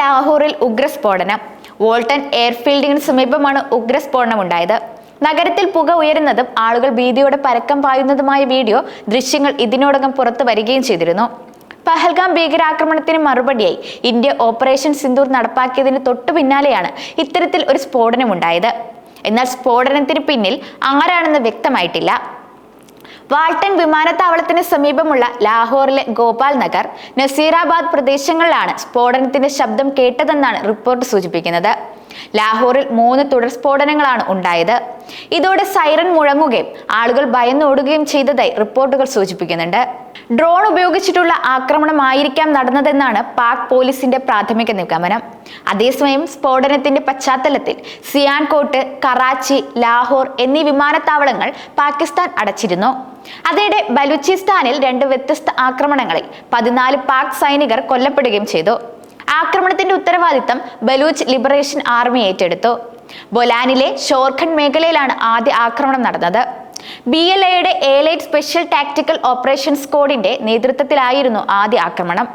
ലാഹോറിൽ ഉഗ്രസ്ഫോടനം. വോൾട്ടൺ എയർഫീൽഡിന് സമീപമാണ് ഉഗ്രസ്ഫോടനം ഉണ്ടായത് നഗരത്തിൽ പുക ഉയരുന്നതും ആളുകൾ ഭീതിയോടെ പരക്കം പായുന്നതുമായ വീഡിയോ ദൃശ്യങ്ങൾ ഇതിനോടകം പുറത്തു വരികയും ചെയ്തിരുന്നു. പഹൽഗാം ഭീകരാക്രമണത്തിന് മറുപടിയായി ഇന്ത്യ ഓപ്പറേഷൻ സിന്ദൂർ നടപ്പാക്കിയതിന് തൊട്ടു പിന്നാലെയാണ് ഇത്തരത്തിൽ ഒരു സ്ഫോടനമുണ്ടായത്. എന്നാൽ സ്ഫോടനത്തിന് പിന്നിൽ ആരാണെന്ന് വ്യക്തമായിട്ടില്ല. വാൾട്ടൺ വിമാനത്താവളത്തിന് സമീപമുള്ള ലാഹോറിലെ ഗോപാൽ നഗർ നസീറാബാദ് പ്രദേശങ്ങളിലാണ് സ്ഫോടനത്തിന്റെ ശബ്ദം കേട്ടതെന്നാണ് റിപ്പോർട്ട് സൂചിപ്പിക്കുന്നത്. ലാഹോറിൽ മൂന്ന് തുടർ സ്ഫോടനങ്ങളാണ് ഉണ്ടായത്. ഇതോടെ സൈറൺ മുഴങ്ങുകയും ആളുകൾ ഭയന്നോടുകയും ചെയ്തതായി റിപ്പോർട്ടുകൾ സൂചിപ്പിക്കുന്നുണ്ട്. ഡ്രോൺ ഉപയോഗിച്ചിട്ടുള്ള ആക്രമണമായിരിക്കാം നടന്നതെന്നാണ് പാക് പോലീസിന്റെ പ്രാഥമിക നിഗമനം. അതേസമയം സ്ഫോടനത്തിന്റെ പശ്ചാത്തലത്തിൽ സിയാൻകോട്ട് കറാച്ചി ലാഹോർ എന്നീ വിമാനത്താവളങ്ങൾ പാകിസ്ഥാൻ അടച്ചിരുന്നു. അതിനിടെ ബലൂചിസ്ഥാനിൽ രണ്ട് വ്യത്യസ്ത ആക്രമണങ്ങളിൽ പതിനാല് പാക് സൈനികർ കൊല്ലപ്പെടുകയും ചെയ്തു. ആക്രമണത്തിന്റെ ഉത്തരവാദിത്തം ബലൂച്ച് ലിബറേഷൻ ആർമി ഏറ്റെടുത്തു. ബൊലാനിലെ ഷോർഖണ്ഡ് മേഖലയിലാണ് ആദ്യ ആക്രമണം നടന്നത്. ബി എൽ എയുടെ എലൈറ്റ് സ്പെഷ്യൽ ടാക്ടിക്കൽ ഓപ്പറേഷൻ സ്ക്വാഡിന്റെ നേതൃത്വത്തിലായിരുന്നു ആദ്യ ആക്രമണം.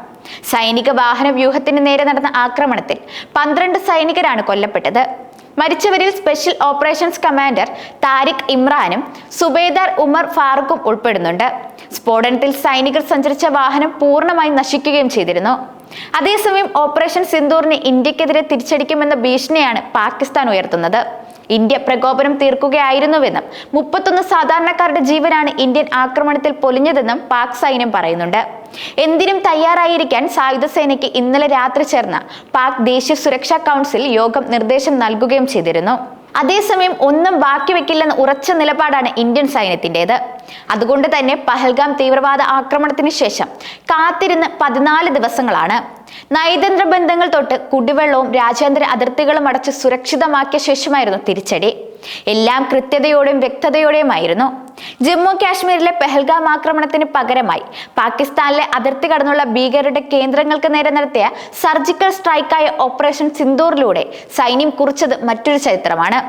സൈനിക വാഹന വ്യൂഹത്തിന് നേരെ നടന്ന ആക്രമണത്തിൽ പന്ത്രണ്ട് സൈനികരാണ് കൊല്ലപ്പെട്ടത്. മരിച്ചവരിൽ സ്പെഷ്യൽ ഓപ്പറേഷൻസ് കമാൻഡർ താരിഖ് ഇമ്രാനും സുബേദാർ ഉമർ ഫാറൂഖും ഉൾപ്പെടുന്നുണ്ട്. സ്ഫോടനത്തിൽ സൈനികർ സഞ്ചരിച്ച വാഹനം പൂർണമായി നശിക്കുകയും ചെയ്തിരുന്നു. അതേസമയം ഓപ്പറേഷൻ സിന്ദൂറിനെ ഇന്ത്യക്കെതിരെ തിരിച്ചടിക്കുമെന്ന ഭീഷണിയാണ് പാകിസ്ഥാൻ ഉയർത്തുന്നത്. ഇന്ത്യ പ്രകോപനം തീർക്കുകയായിരുന്നുവെന്നും മുപ്പത്തൊന്ന് സാധാരണക്കാരുടെ ജീവനാണ് ഇന്ത്യൻ ആക്രമണത്തിൽ പൊലിഞ്ഞതെന്നും പാക് സൈന്യം പറയുന്നുണ്ട്. എന്തിനും തയ്യാറായിരിക്കാൻ സായുധ സേനയ്ക്ക് ഇന്നലെ രാത്രി ചേർന്ന പാക് ദേശീയ സുരക്ഷാ കൗൺസിൽ യോഗം നിർദ്ദേശം നൽകുകയും ചെയ്തിരുന്നു. അതേസമയം ഒന്നും ബാക്കി വെക്കില്ലെന്ന ഉറച്ച നിലപാടാണ് ഇന്ത്യൻ സൈന്യത്തിന്റെത്. അതുകൊണ്ട് തന്നെ പഹൽഗാം തീവ്രവാദ ആക്രമണത്തിന് ശേഷം കാത്തിരുന്ന് പതിനാല് ദിവസങ്ങളാണ്. നയതന്ത്ര ബന്ധങ്ങൾ തൊട്ട് കുടിവെള്ളവും രാജ്യാന്തര അതിർത്തികളും അടച്ച് സുരക്ഷിതമാക്കിയ ശേഷമായിരുന്നു തിരിച്ചടി. എല്ലാം കൃത്യതയോടെയും വ്യക്തതയോടെയുമായിരുന്നു. ജമ്മു കാശ്മീരിലെ പെഹൽഗാം ആക്രമണത്തിന് പകരമായി പാകിസ്ഥാനിലെ അതിർത്തി കടന്നുള്ള ഭീകരരുടെ കേന്ദ്രങ്ങൾക്ക് നേരെ നടത്തിയ സർജിക്കൽ സ്ട്രൈക്കായ ഓപ്പറേഷൻ സിന്ദൂറിലൂടെ സൈന്യം കുറിച്ചത് മറ്റൊരു ചരിത്രമാണ്.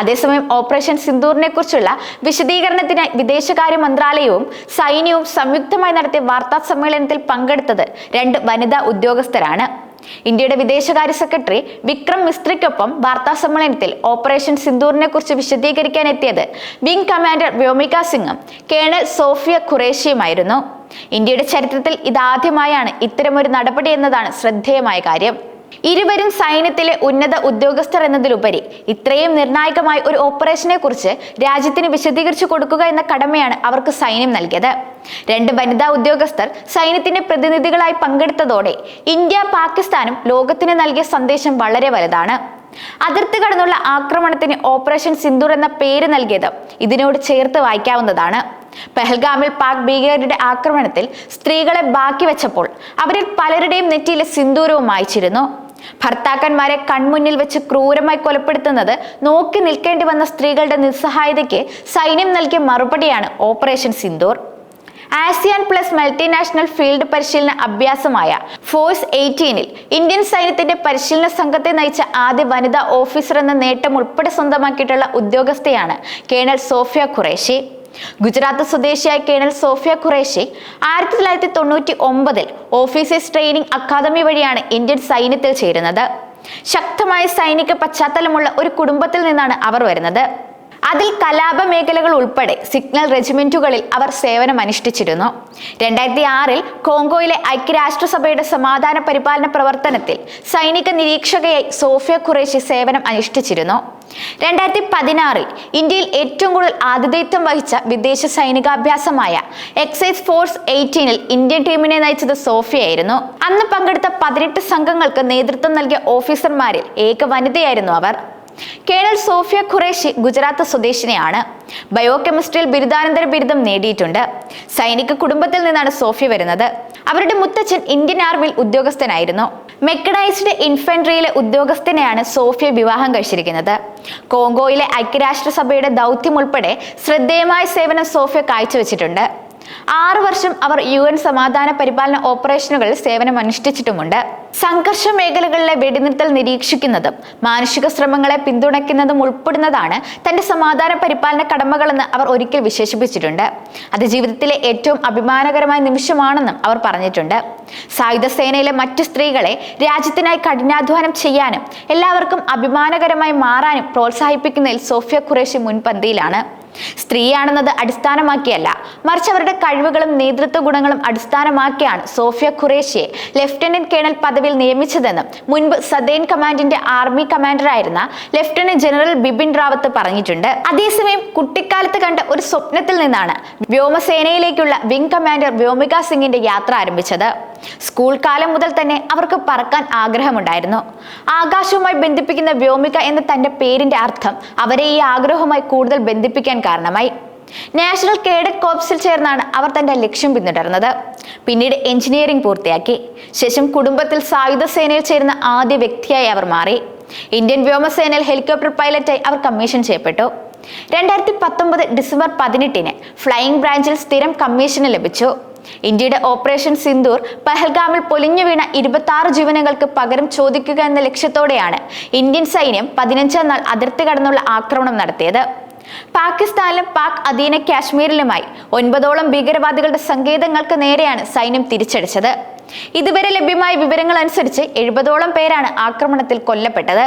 അതേസമയം ഓപ്പറേഷൻ സിന്ദൂറിനെ കുറിച്ചുള്ള വിശദീകരണത്തിന് വിദേശകാര്യ മന്ത്രാലയവും സൈന്യവും സംയുക്തമായി നടത്തിയ വാർത്താ സമ്മേളനത്തിൽ പങ്കെടുത്തത് രണ്ട് വനിതാ ഉദ്യോഗസ്ഥരാണ്. ഇന്ത്യയുടെ വിദേശകാര്യ സെക്രട്ടറി വിക്രം മിസ്ത്രിക്കൊപ്പം വാർത്താ സമ്മേളനത്തിൽ ഓപ്പറേഷൻ സിന്ദൂറിനെ കുറിച്ച് വിശദീകരിക്കാൻ എത്തിയത് വിംഗ് കമാൻഡർ വ്യോമിക സിംഗും കേണൽ സോഫിയ ഖുറേഷിയുമായിരുന്നു. ഇന്ത്യയുടെ ചരിത്രത്തിൽ ഇതാദ്യമായാണ് ഇത്തരമൊരു നടപടി എന്നതാണ് ശ്രദ്ധേയമായ കാര്യം. ഇരുവരും സൈന്യത്തിലെ ഉന്നത ഉദ്യോഗസ്ഥർ എന്നതിലുപരി ഇത്രയും നിർണായകമായ ഒരു ഓപ്പറേഷനെ കുറിച്ച് രാജ്യത്തിന് വിശദീകരിച്ചു കൊടുക്കുക എന്ന കടമയാണ് അവർക്ക് സൈന്യം നൽകിയത്. രണ്ട് വനിതാ ഉദ്യോഗസ്ഥർ സൈന്യത്തിന്റെ പ്രതിനിധികളായി പങ്കെടുത്തതോടെ ഇന്ത്യ പാകിസ്ഥാനും ലോകത്തിന് നൽകിയ സന്ദേശം വളരെ വലുതാണ്. അതിർത്തി കടന്നുള്ള ആക്രമണത്തിന് ഓപ്പറേഷൻ സിന്ദൂർ എന്ന പേര് നൽകിയത് ഇതിനോട് ചേർത്ത് വായിക്കാവുന്നതാണ്. പെഹൽഗാമിൽ പാക് ഭീകരരുടെ ആക്രമണത്തിൽ സ്ത്രീകളെ ബാക്കി വെച്ചപ്പോൾ അവരിൽ പലരുടെയും നെറ്റിയിലെ സിന്ദൂരവും മായ്ച്ചിരുന്നു. ഭർത്താക്കന്മാരെ കൺമുന്നിൽ വെച്ച് ക്രൂരമായി കൊലപ്പെടുത്തുന്നത് നോക്കി നിൽക്കേണ്ടി വന്ന സ്ത്രീകളുടെ നിസ്സഹായതയ്ക്ക് സൈന്യം നൽകിയ മറുപടിയാണ് operation Sindoor. ASEAN plus multinational field പരിശീലന അഭ്യാസമായ ഫോഴ്സ് എയ്റ്റീനിൽ ഇന്ത്യൻ സൈന്യത്തിന്റെ പരിശീലന സംഘത്തെ നയിച്ച ആദ്യ വനിതാ ഓഫീസർ എന്ന നേട്ടം ഉൾപ്പെടെ സ്വന്തമാക്കിയിട്ടുള്ള ഉദ്യോഗസ്ഥയാണ് കേണൽ സോഫിയ ഖുറേഷി. ഗുജറാത്ത് സ്വദേശിയായ കേണൽ സോഫിയ ഖുറേഷി ആയിരത്തി തൊള്ളായിരത്തി തൊണ്ണൂറ്റി ഒമ്പതിൽ ഓഫീസേഴ്സ് ട്രെയിനിങ് അക്കാദമി വഴിയാണ് ഇന്ത്യൻ സൈന്യത്തിൽ ചേരുന്നത്. ശക്തമായ സൈനിക പശ്ചാത്തലമുള്ള ഒരു കുടുംബത്തിൽ നിന്നാണ് അവർ വരുന്നത്. അതിൽ കലാപ മേഖലകൾ ഉൾപ്പെടെ സിഗ്നൽ റെജിമെന്റുകളിൽ അവർ സേവനം അനുഷ്ഠിച്ചിരുന്നു. രണ്ടായിരത്തി ആറിൽ കോങ്കോയിലെ ഐക്യരാഷ്ട്രസഭയുടെ സമാധാന പരിപാലന പ്രവർത്തനത്തിൽ സൈനിക നിരീക്ഷകയായി സോഫിയ ഖുറേഷി സേവനം അനുഷ്ഠിച്ചിരുന്നു. രണ്ടായിരത്തി പതിനാറിൽ ഇന്ത്യയിൽ ഏറ്റവും കൂടുതൽ ആതിഥേയത്വം വഹിച്ച വിദേശ സൈനികാഭ്യാസമായ എക്സൈസ് ഫോഴ്സ് എയ്റ്റീനിൽ ഇന്ത്യൻ ടീമിനെ നയിച്ചത് സോഫിയായിരുന്നു അന്ന് പങ്കെടുത്ത പതിനെട്ട് സംഘങ്ങൾക്ക് നേതൃത്വം നൽകിയ ഓഫീസർമാരിൽ ഏക വനിതയായിരുന്നു അവർ. കേണൽ സോഫിയ ഖുറേഷി ഗുജറാത്ത് സ്വദേശിനിയാണ്. ബയോ കെമിസ്ട്രിയിൽ ബിരുദാനന്തര ബിരുദം നേടിയിട്ടുണ്ട്. സൈനിക കുടുംബത്തിൽ നിന്നാണ് സോഫിയ വരുന്നത്. അവരുടെ മുത്തച്ഛൻ ഇന്ത്യൻ ആർമിയിൽ ഉദ്യോഗസ്ഥനായിരുന്നു. മെക്കഡൈസ്ഡ് ഇൻഫൻട്രിയിലെ ഉദ്യോഗസ്ഥനെയാണ് സോഫിയ വിവാഹം കഴിച്ചിരിക്കുന്നത്. കോങ്കോയിലെ ഐക്യരാഷ്ട്രസഭയുടെ ദൗത്യം ഉൾപ്പെടെ ശ്രദ്ധേയമായ സേവനം സോഫിയ കാഴ്ചവെച്ചിട്ടുണ്ട്. ആറു വർഷം അവർ യു എൻ സമാധാന പരിപാലന ഓപ്പറേഷനുകളിൽ സേവനം അനുഷ്ഠിച്ചിട്ടുമുണ്ട് സംഘർഷ മേഖലകളിലെ വെടിനിർത്തൽ നിരീക്ഷിക്കുന്നതും മാനുഷിക ശ്രമങ്ങളെ പിന്തുണയ്ക്കുന്നതും ഉൾപ്പെടുന്നതാണ് തന്റെ സമാധാന പരിപാലന കടമകളെന്ന് അവർ ഒരിക്കൽ വിശേഷിപ്പിച്ചിട്ടുണ്ട്. അത് ജീവിതത്തിലെ ഏറ്റവും അഭിമാനകരമായ നിമിഷമാണെന്നും അവർ പറഞ്ഞിട്ടുണ്ട്. സായുധ സേനയിലെ മറ്റു സ്ത്രീകളെ രാജ്യത്തിനായി കഠിനാധ്വാനം ചെയ്യാനും എല്ലാവർക്കും അഭിമാനകരമായി മാറാനും പ്രോത്സാഹിപ്പിക്കുന്നതിൽ സോഫിയ ഖുറേഷി മുൻപന്തിയിലാണ്. സ്ത്രീയാണെന്നത് അടിസ്ഥാനമാക്കിയല്ല. മറിച്ച് അവരുടെ കഴിവുകളും നേതൃത്വ ഗുണങ്ങളും അടിസ്ഥാനമാക്കിയാണ് സോഫിയ ഖുറേഷിയെ ലഫ്റ്റനന്റ് കേണൽ പദവിയിൽ നിയമിച്ചതെന്നും മുൻപ് സദേൻ കമാൻഡിന്റെ ആർമി കമാൻഡറായിരുന്ന ലഫ്റ്റനന്റ് ജനറൽ ബിപിൻ റാവത്ത് പറഞ്ഞിട്ടുണ്ട്. അതേസമയം കുട്ടിക്കാലത്ത് കണ്ട ഒരു സ്വപ്നത്തിൽ നിന്നാണ് വ്യോമസേനയിലേക്കുള്ള വിംഗ് കമാൻഡർ വ്യോമിക സിംഗിന്റെ യാത്ര ആരംഭിച്ചത്. സ്കൂൾ കാലം മുതൽ തന്നെ അവർക്ക് പറക്കാൻ ആഗ്രഹമുണ്ടായിരുന്നു. ആകാശവുമായി ബന്ധിപ്പിക്കുന്ന വ്യോമിക എന്ന തന്റെ പേരിന്റെ അർത്ഥം അവരെ ഈ ആഗ്രഹവുമായി കൂടുതൽ ബന്ധിപ്പിക്കാൻ കാരണമായി. നാഷണൽ കേഡറ്റ് കോപ്സിൽ ചേർന്നാണ് അവർ തന്റെ ലക്ഷ്യം പിന്തുടർന്നത്. പിന്നീട് എഞ്ചിനീയറിംഗ് പൂർത്തിയാക്കി. ശേഷം കുടുംബത്തിൽ സായുധ സേനയിൽ ചേരുന്ന ആദ്യ വ്യക്തിയായി അവർ മാറി. ഇന്ത്യൻ വ്യോമസേനയിൽ ഹെലികോപ്റ്റർ പൈലറ്റായി അവർ കമ്മീഷൻ ചെയ്യപ്പെട്ടു. രണ്ടായിരത്തി പത്തൊമ്പത് ഡിസംബർ പതിനെട്ടിന് ഫ്ലൈയിംഗ് ബ്രാഞ്ചിൽ സ്ഥിരം കമ്മീഷന് ലഭിച്ചു. ഇന്ത്യയുടെ ഓപ്പറേഷൻ സിന്ദൂർ പഹൽഗാമിൽ പൊലിഞ്ഞു വീണ ഇരുപത്തി ആറ് ജീവനുകൾക്ക് പകരം ചോദിക്കുക എന്ന ലക്ഷ്യത്തോടെയാണ് ഇന്ത്യൻ സൈന്യം പതിനഞ്ചാം നാൾ അതിർത്തി കടന്നുള്ള ആക്രമണം നടത്തിയത്. പാകിസ്ഥാനിലും പാക് അധീന കാശ്മീരിലുമായി ഒൻപതോളം ഭീകരവാദികളുടെ സങ്കേതങ്ങൾക്ക് നേരെയാണ് സൈന്യം തിരിച്ചടിച്ചത്. ഇതുവരെ ലഭ്യമായ വിവരങ്ങൾ അനുസരിച്ച് എഴുപതോളം പേരാണ് ആക്രമണത്തിൽ കൊല്ലപ്പെട്ടത്.